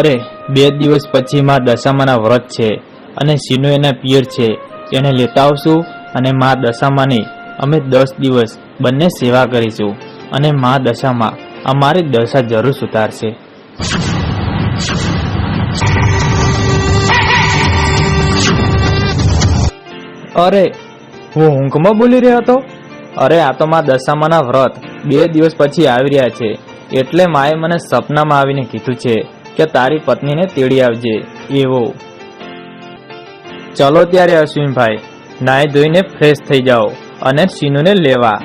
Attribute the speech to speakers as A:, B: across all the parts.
A: અરે બે દિવસ પછી માં દશામાના વ્રત છે અને સીનો એના પિયર છે. એને લેતા આવશું અને માં દશામાની અમે દસ દિવસ બંને સેવા કરીશું અને માં દશામાં અમારી દશા જરૂર સુધારશે. અરે, હું ઊંઘમાં બોલી રહ્યો હતો? અરે, આ તો માં દશામાના વ્રત બે દિવસ પછી આવી રહ્યા છે. એટલે માએ મને સપનામાં આવીને કીધું છે. કે તારી પત્નીને તેડી આવજે. એવો. ચલો ત્યારે અશ્વિનભાઈ નાઈ ધોઈને ફ્રેશ થઈ જાઓ અને સીનુને લેવા.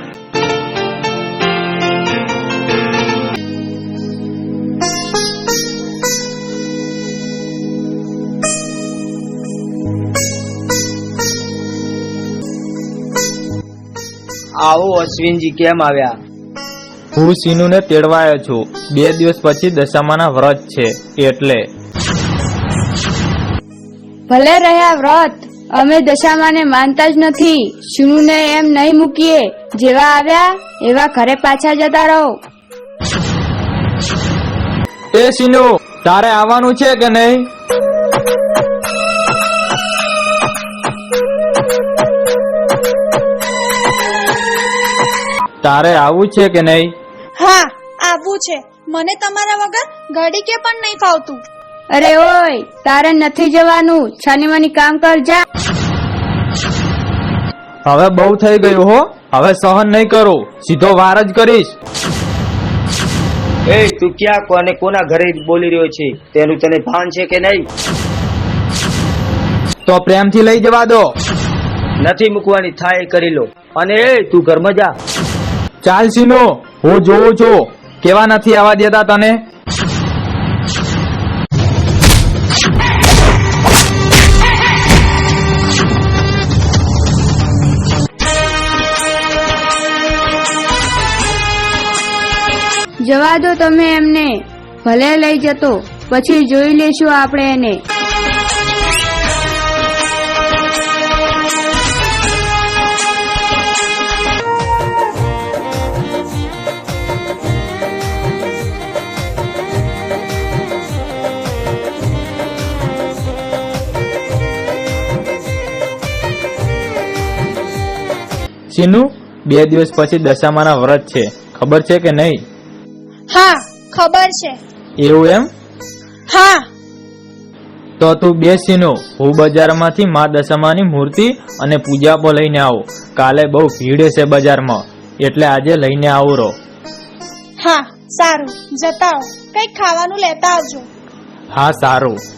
B: આવો અશ્વિનજી, કેમ આવ્યા?
A: હું સીનુને તેડવાયો છું. બે દિવસ પછી દશામાના વ્રત છે એટલે.
C: ભલે રહ્યા વ્રત અમે દશામાને માનતા જ નથી. શુનુને એમ નહીં મૂકીએ. જેવા આવ્યા એવા ઘરે પાછા જતા રહો.
A: એ સીનુ તારે આવવાનું છે કે નહીં? તારે આવવું છે કે નહીં?
D: હા આવવું છે. મને તમારા વગર ઘડીકે પણ નહીં ફાવતું.
C: અરે ઓય તારે નથી જવાનું. છાની માની કામ કર જા.
A: હવે બહુ થઈ ગયું હો. હવે સહન નહીં કરું. સીધો વાર જ કરીશ.
B: એ તું ક્યાં કોને કોના ઘરે બોલી રહ્યો છે? તેનું તને ભાન છે કે નહીં?
A: તો પ્રેમથી લઈ જવા દો.
B: નથી મૂકવાની થાય એ કરી લો. અને એ તું ઘરમાં જા.
A: ચાલ સીનો હું જોઉં છું. કેવા નથી આવવા દેતા તને?
C: જવા દો તમે એમને. ભલે લઈ જતો, પછી જોઈ લેશું આપણે એને.
A: સીનુ બે દિવસ પછી દશામાના વ્રત છે. ખબર છે કે નહીં?
D: હા ખબર છે.
A: એવું એમ?
D: હા.
A: તો તું બે સીનો હું બજારમાંથી મા દશામાની મૂર્તિ અને પૂજાપો લઈને આવું. કાલે બહુ ભીડ છે બજારમાં એટલે આજે લઈને આવું રહો.
D: હા સારું. જતાઓ કંઈક ખાવાનું લેતા આવજો.
A: હા સારું.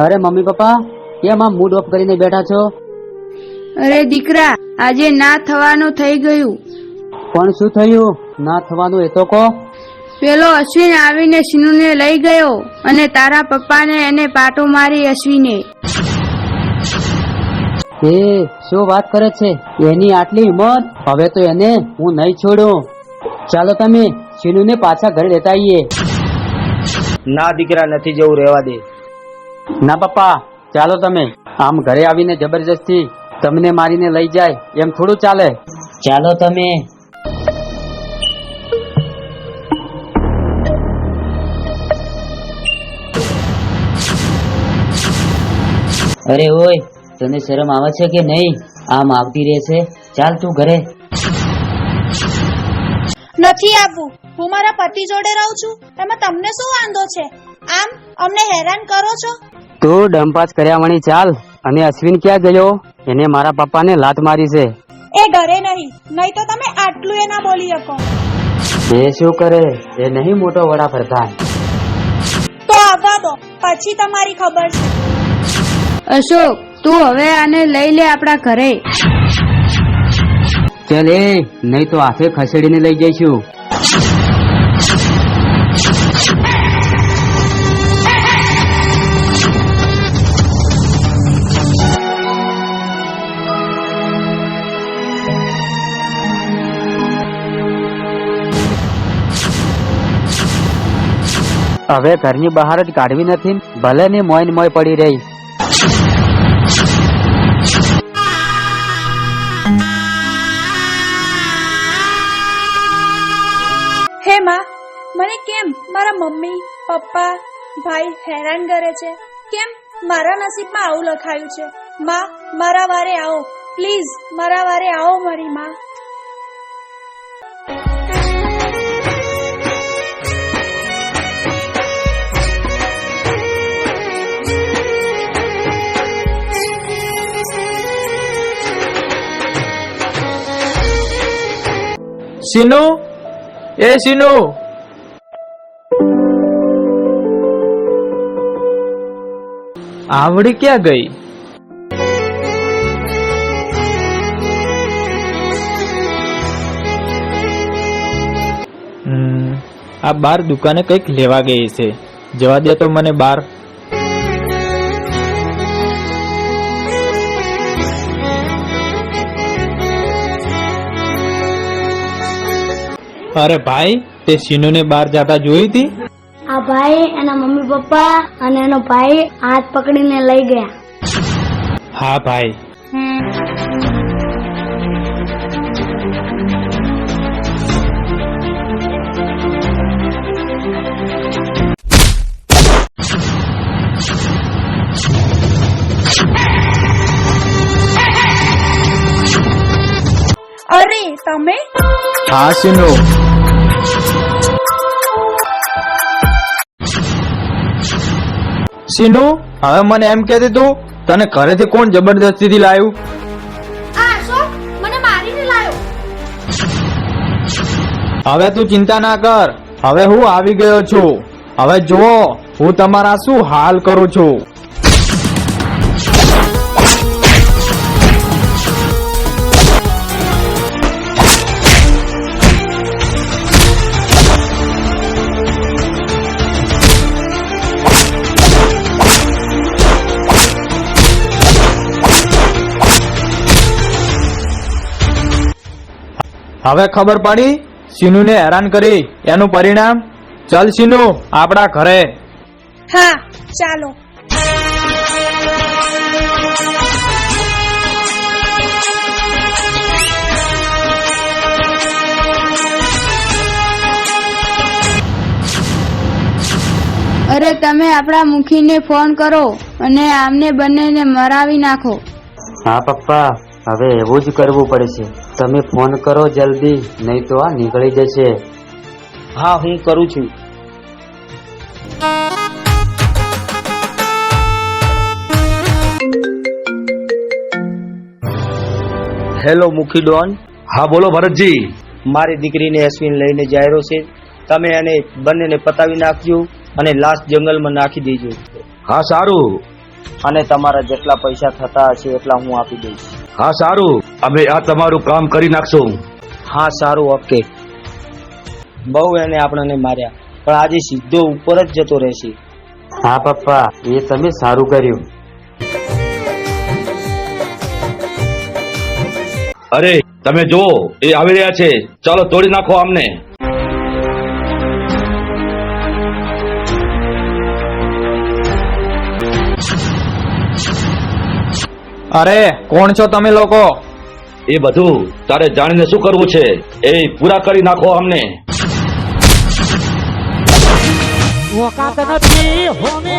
E: અરે મમ્મી પપ્પા કેમ આમ મૂડ ઓફ કરીને બેઠા છો?
C: અરે દીકરા આજે ના થવાનું થઈ ગયું.
E: પણ શું થયું? ના થવાનું એ તો કહો.
C: પેલો અશ્વિન આવીને સિનુને લઈ ગયો અને તારા પપ્પાને એને પાટો મારી અશ્વિને.
E: એ શું વાત કરે છે? એની આટલી હિંમત? હવે તો એને હું નહીં છોડું. ચાલો તમે સિનુને પાછા ઘરે લેતા આવીએ.
B: ના દીકરા નથી જવું રહેવા દે.
E: ના પપ્પા ચાલો તમે. આમ ઘરે આવીને જબરજસ્તી તમને મારીને લઈ જાય એમ થોડું ચાલે. ચાલો તમે. અરે ઓય તને શરમ આવે છે કે નહીં? આમ આવતી રહે છે. ચાલ તું ઘરે.
D: નથી આવવું હું મારા પતિ જોડે રહું છું. એમાં તમને શું વાંધો છે? આમ અમને હેરાન કરો છો?
E: તું ડંપાસ કર્યા વણી ચાલ અને અશ્વિન ક્યાં ગયો? એને મારા પપ્પાને લાત મારી છે.
D: એ ઘરે નહીં નહીં તો તમે આટલું એ ના બોલી શકો.
E: એ શું કરે? એ નહીં મોટો વડાપ્રધાન.
D: તો આવવા દો પછી તમારી ખબર છે.
C: અશોક તું હવે આને લઈ લે આપણા ઘરે.
E: ચલે એ નહીં તો હાથે ખસેડીને લઈ જઈશું. હવે ઘરની બહાર જ કાઢવી નથી ભલે ની મોઈન મોય પડી રહી.
D: હે માં, મને કેમ મારા મમ્મી, પપ્પા, ભાઈ હેરાન કરે છે? કેમ મારા નસીબમાં આવું લખાયું છે? માં, મારા વારે આવો, પ્લીઝ મારા વારે આવો મારી માં.
A: સીનુ? એ સિનુ. આવડી ક્યાં ગઈ? આ બાર દુકાને કંઈક લેવા ગઈ છે. જવા દે તો મને બાર. અરે ભાઈ તે સીનુને બહાર જતા જોઈ હતી.
F: આ ભાઈ એના મમ્મી પપ્પા અને એનો ભાઈ હાથ પકડીને લઈ ગયા.
A: હા ભાઈ.
D: અરે તમે
A: હા સીનુ સિંધુ હવે મને એમ કહેતી તું તને ઘરેથી કોણ જબરદસ્તીથી લાવ્યું હવે તું ચિંતા ના કર હવે હું આવી ગયો છું હવે જુઓ હું તમારા શું હાલ કરું છું હવે ખબર પડી? સીનુને હેરાન કરી. એનું પરિણામ? ચાલ સિનુ આપણા ઘરે.
D: હા ચાલો.
C: અરે તમે આપણા મુખીને ફોન કરો અને આમને બંનેને મરાવી નાખો.
E: હા પપ્પા. હવે એવું જ કરવું પડશે તમે ફોન કરો જલ્દી નહીં તો આ નીકળી જશે.
B: હા હું કરું છું. હેલો મુખી ડોન.
G: હા બોલો ભરતજી.
B: મારી દીકરીને અશ્વિન લઈને જાયરો છે. તમે એને બંનેને પતાવી નાખજો અને લાશ જંગલમાં નાખી દેજો.
G: હા સારું.
B: અને તમારા જેટલા પૈસા થતા હશે એટલા હું આપી દઈશ.
G: હા સારું. અમે આ તમારું કામ કરી નાખશું.
B: હા સારું ઓકે. બહુ એને આપણને માર્યા. પણ આજે સીધો ઉપર જ જતો રહેશે.
E: હા પપ્પા એ તમે સારું કર્યું.
G: અરે તમે જુઓ એ આવી રહ્યા છે. ચાલો તોડી નાખો આમને.
A: અરે કોણ છો તમે લોકો?
G: એ બધું તારે જાણીને શું કરવું છે? એ પૂરા કરી નાખો અમને.
H: ઓકાત નથી હોમે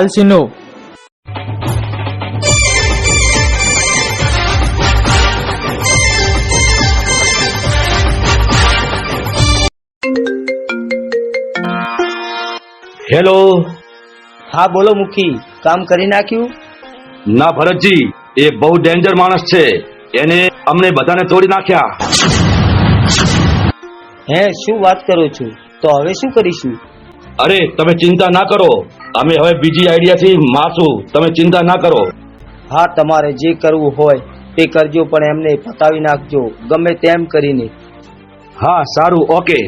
A: ચાલ સીનુ
G: હેલો.
B: હા બોલો મુખી કામ કરી નાખ્યું?
G: ના ભરતજી એ બહુ ડેન્જર માણસ છે. એને અમને બધાને તોડી નાખ્યા.
B: હે શું વાત કરો છો? તો હવે શું કરીશું?
G: અરે તમે ચિંતા ના કરો. અમે હવે બીજી આઈડિયાથી માસું તમે ચિંતા ના કરો.
B: હા તમારે જે કરવું હોય તે કરજો પણ એમને પતાવી નાખજો. ગમે તેમ કરીને.
G: હા સારું ઓકે.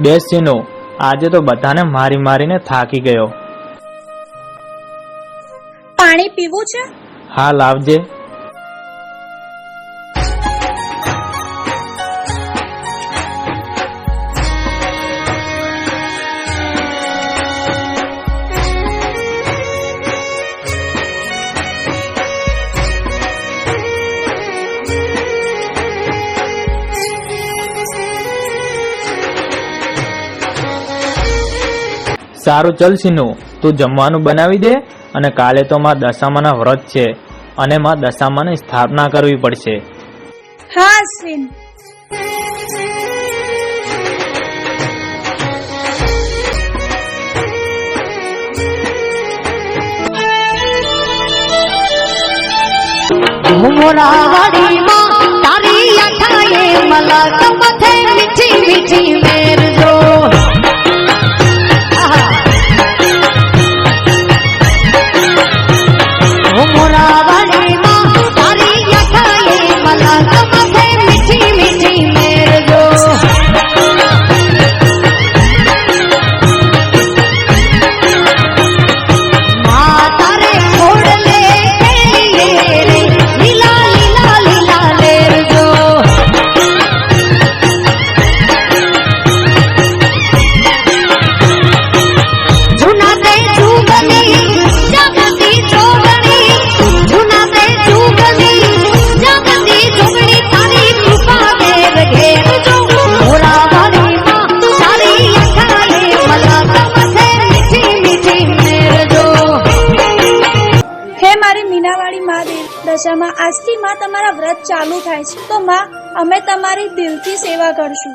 A: બેસ સીનુ આજે તો બધાને મારી મારીને થાકી ગયો.
D: પાણી પીવું છે?
A: હા લાવજે. સારું ચલ સીનુ તું જમવાનું બનાવી દે અને કાલે તો માં દશામાના વ્રત છે અને માં દશામાની સ્થાપના કરવી પડશે.
D: હા અશ્વિન
I: મોરાવાડીમાં તારી અઠાએ મલા મથે મીઠી મીઠી મેરજો
D: દશામાં આજથી માં તમારા વ્રત ચાલુ થાય છે. તો માં, અમે તમારી દિલથી સેવા કરશું.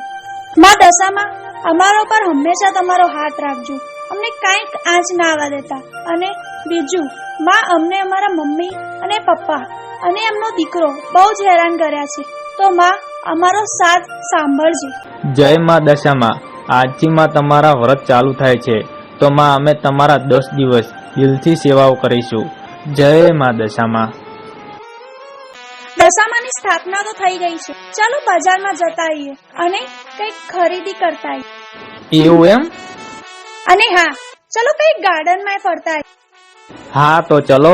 D: માં દશામાં, અમારા પર હંમેશા તમારો હાથ રાખજો. અમને કાંઈક આંચ ના આવવા દેતા. અને બીજું, માં અમને અમારા મમ્મી અને પપ્પા અને એમનો દીકરો બહુ જ હેરાન કર્યા છે. તો માં, અમારો સાથ સાંભળજે.
A: જય માં દશામાં. આજથી માં તમારા વ્રત ચાલુ થાય છે. તો માં, અમે તમારા દસ દિવસ દિલથી સેવાઓ કરીશું. જય માં દશામાં.
D: દશામાની સ્થાપના તો થઈ ગઈ છે. ચાલો બજારમાં જતા આવીએ અને કંઈક ખરીદી કરતા આવીએ.
A: એવું એમ?
D: અને હા ચલો કંઈક ગાર્ડનમાં ફરતા આવીએ.
A: હા તો ચલો.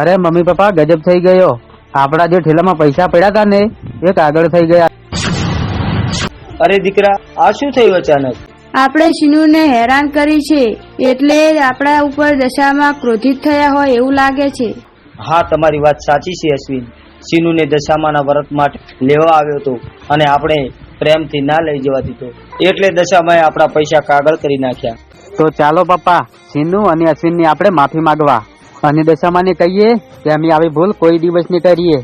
E: અરે મમ્મી પપ્પા ગજબ થઈ ગયો. આપણા જે ઠેલામાં પૈસા પડ્યા હતા ને એ કાગળ થઈ ગયા.
B: અરે દીકરા આ શું થયું અચાનક?
C: આપણે શીનુને હેરાન કરી છે એટલે આપણા ઉપર દશામાં ક્રોધિત થયા હોય એવું લાગે છે.
B: હા તમારી વાત સાચી છે અશ્વિન. સીનુને દશામાના વ્રત માટે લેવા આવ્યો હતો અને આપણે પ્રેમથી ના લઈ જવા દીધો. એટલે દશામાએ આપણા પૈસા કાગળ કરી નાખ્યા.
E: તો ચાલો પપ્પા શિનુ અને અશ્વિનની આપણે માફી માંગવા. અને દશામાને કહીએ કે અમે આવી ભૂલ કોઈ દિવસ નહીં કરીએ.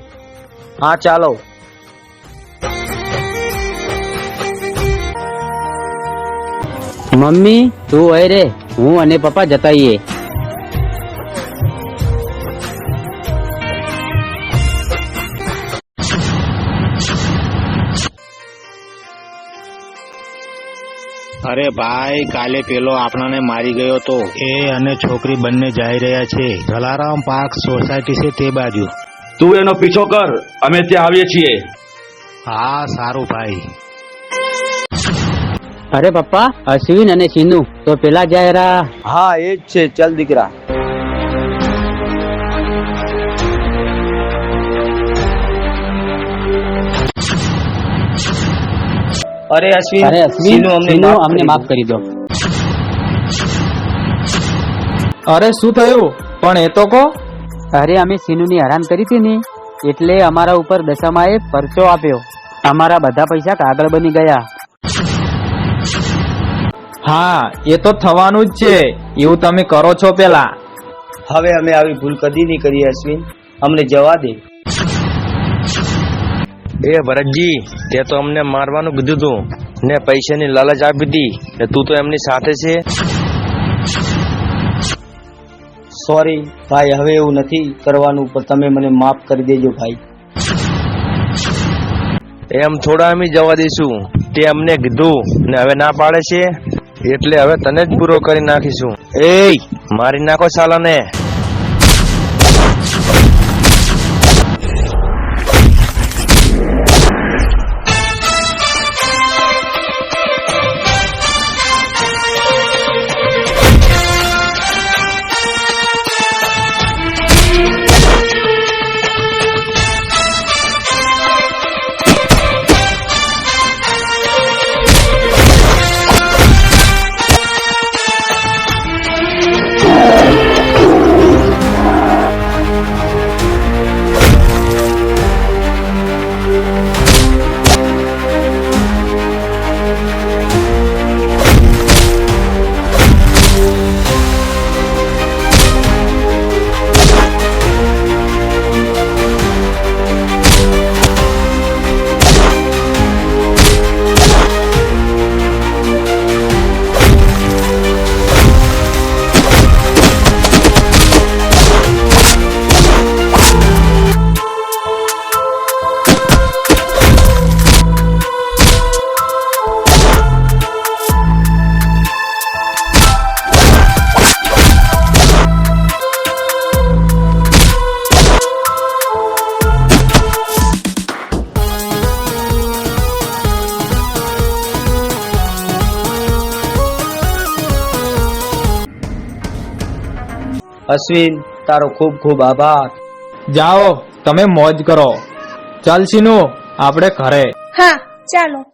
B: હા ચાલો.
E: મમ્મી તું હોય રે. હું અને પપ્પા જતાઈએ
J: અરે ભાઈ કાલે પેલો આપણાને મારી ગયો તો. એ અને છોકરી બંને જઈ રહ્યા છે. જલારામ પાર્ક સોસાયટી છે તે બાજુ.
G: તું એનો પીછો કર અમે ત્યાં આવીએ છીએ.
J: હા સારું ભાઈ.
E: અરે પપ્પા અશ્વિન અને સિનુ તો પેલા જાય રા
B: હા એ જ છે. ચાલ દીકરા. અરે અશ્વિન
E: અરે અશ્વિન
B: અમને માફ
E: અમને માફ કરી દો.
A: અરે શું થયું? પણ એ તો કહો.
E: અરે અમે સિનુની હેરાન કરી હતી ને એટલે અમારા ઉપર દશામાએ પરચો આપ્યો. અમારા બધા પૈસા કાગળ બની ગયા.
A: હા એ તો થવાનું જ છે. એવું તમે કરો છો પેલા.
B: હવે અમે આવી ભૂલ કદી નહીં કરીએ અશ્વિન. અમને જવા દે.
K: એ ભરતજી તે તો અમને મારવાનું કીધું તું. ને પૈસાની લાલચ આપી હતી તું તો એમની સાથે છે.
B: સોરી ભાઈ હવે એવું નથી કરવાનું પણ તમે મને માફ કરી દેજો ભાઈ.
K: એમ થોડા અમે જવા દઈશું. તે અમને કીધું ને હવે ના પાડે છે. એટલે હવે તને જ પૂરો કરી નાખીશું. એ મારી નાખો સાલાને
B: અશ્વિન તારો ખૂબ ખૂબ આભાર.
A: જાઓ તમે મોજ કરો. ચાલ સીનુ આપણે ઘરે.
D: હા ચાલો.